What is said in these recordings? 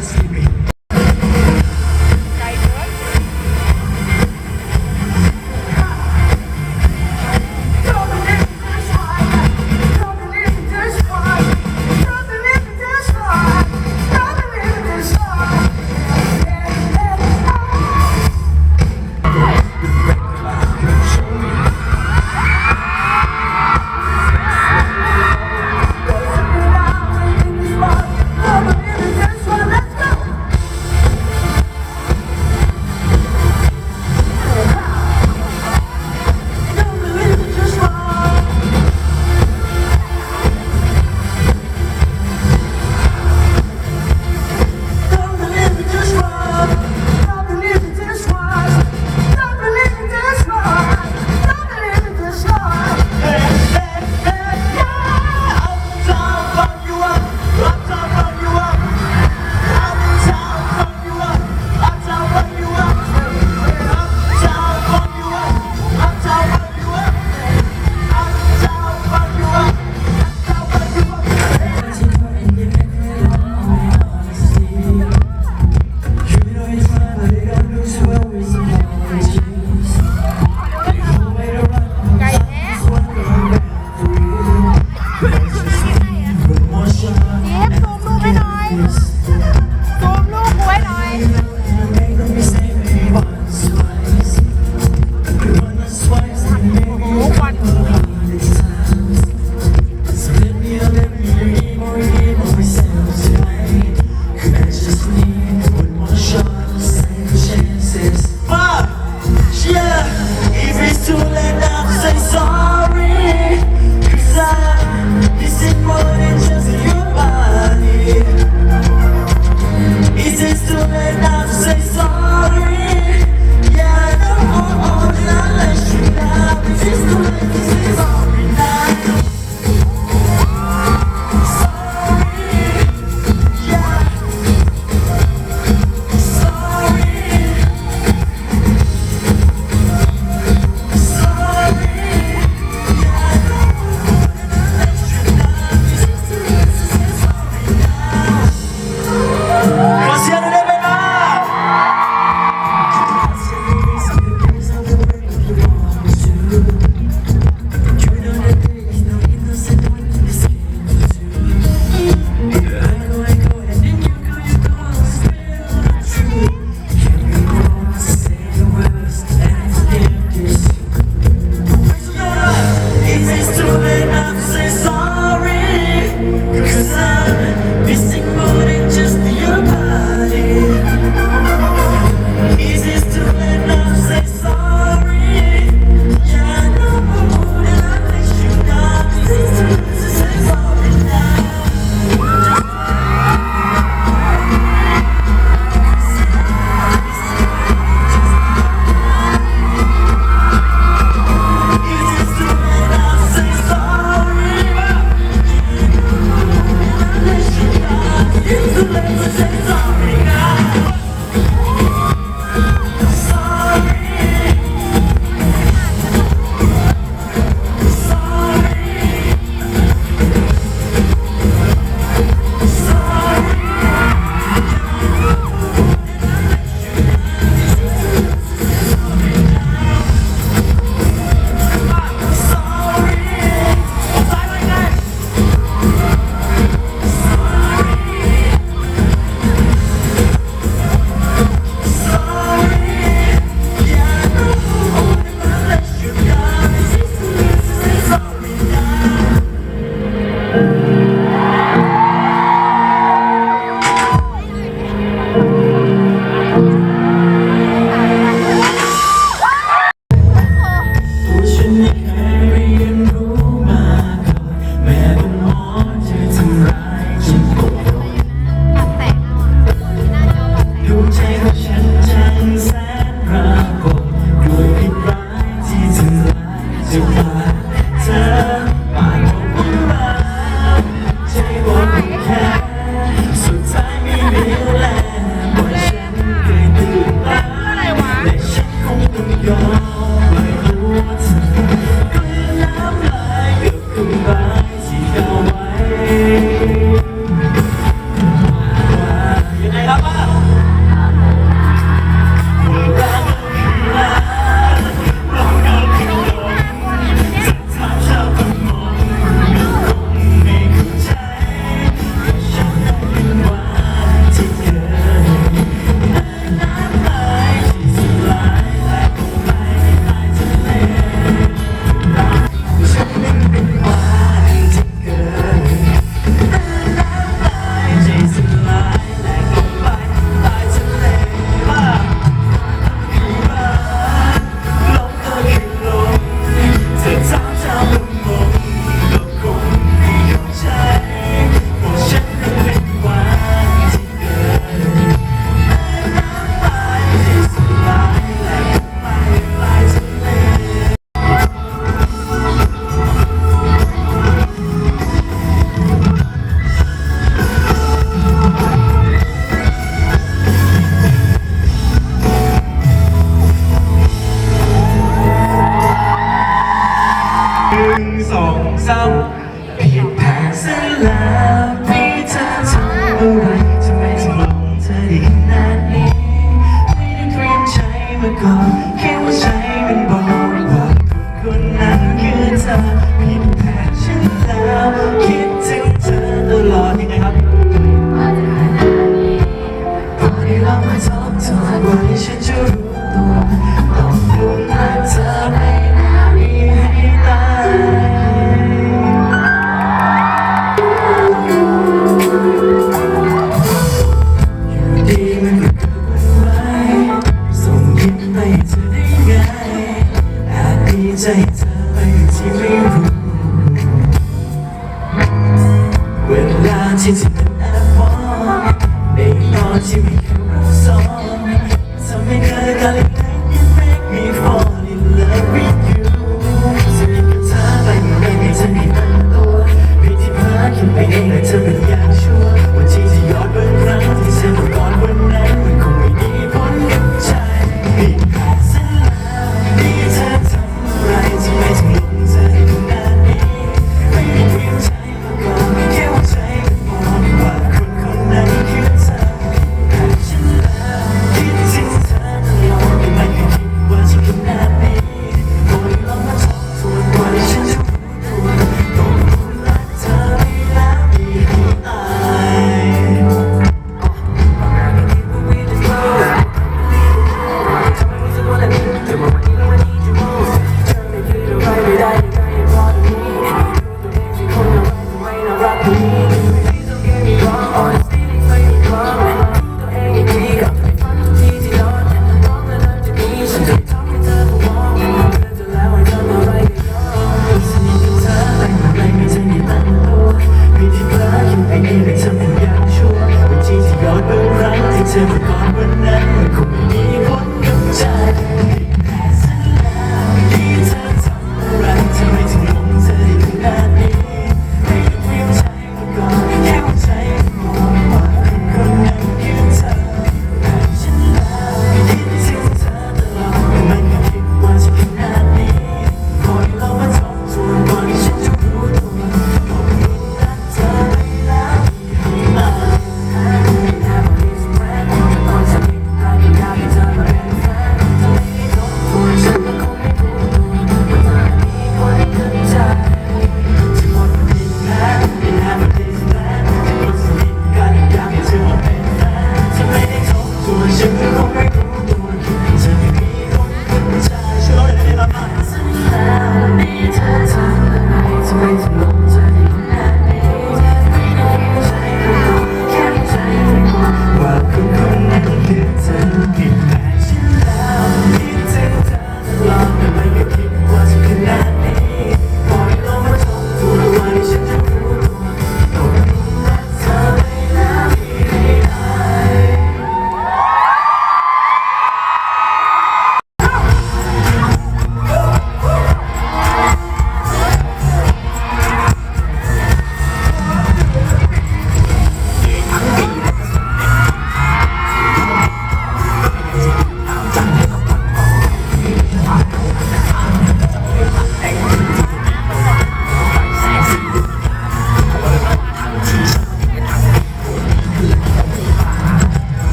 see.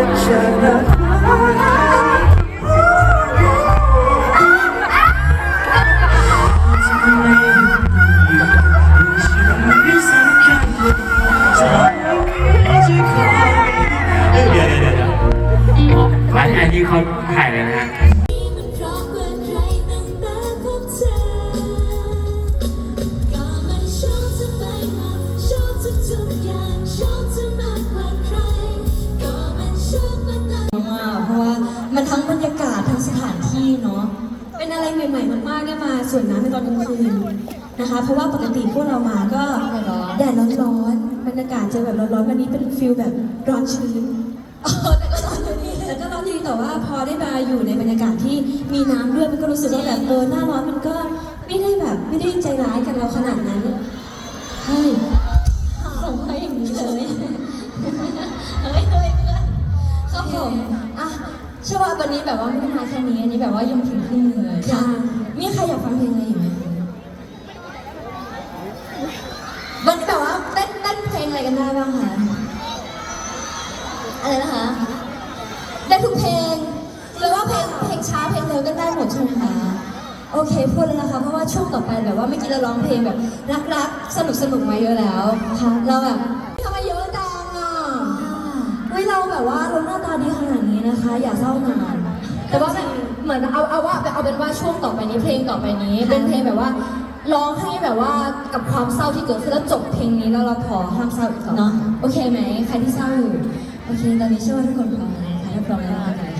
วันนนี้เขาถ่ายเลยนะฮะ ส่วนน้ำในตอนกลางคืนนะคะ เพราะว่าปกติพวกเรามาก็แดดร้อนๆบรรยากาศจะแบบร้อนๆวันนี้เป็นฟิลแบบร้อนชื้นแต่ก็ร้อนอยู่ดีแต่ก็ร้อนดีแต่ว่าพอได้มาอยู่ในบรรยากาศที่มีน้ำด้วยมันก็รู้สึกว่าแบบเออหน้าร้อนมันก็ไม่ได้แบบไม่ได้ใจร้ายกับเราขนาดนั้นเฮ้ยส่งให้อย่างนี้เลยเฮ้ยเฮ้ยเพื่อนครับผมอะ เชื่อว่าวันนี้แบบว่าไม่ได้มาแค่นี้ อันนี้แบบว่ายังถึงครึ่งหนึงเลยค่ะ มีใครอยากฟังเพลงอะไรอยู่ไหมวันนี้แบบว่าเต้นเต้นเพลงอะไรกันได้บ้างคะ อะไรนะคะ ได้ทุกเพลงหรือว่าเพลงเพลงช้าเพลงเร็วก็ได้หมดใช่ไหมคะ โอเคพูดแล้วนะคะ เพราะว่าช่วงต่อไปแบบว่าเมื่อกี้เราร้องเพลงแบบรักๆ สนุกสนุกๆมาเยอะแล้วค่ะเราแบบ นาดนี้นะคะ อย่าเศร้านานแต่ว่าเหมือนเอาเอาว่าเอาเป็นว่าช่วงต่อไปนี้เพลงต่อไปนี้ เป็นเพลงแบบว่าร้องให้แบบว่ากับความเศร้าที่เกิดขึ้นแล้วจบเพลงนี้แล้วเราขอห้ามเศร้าอีกต่อเนาะโอเคไหมใครที่เศร้าอยู่โอเคตอนนี้เชื่อว่าทุกคนพร้อมแล้วนะคะถ้าพร้อมแล้วมากันเลยค่ะ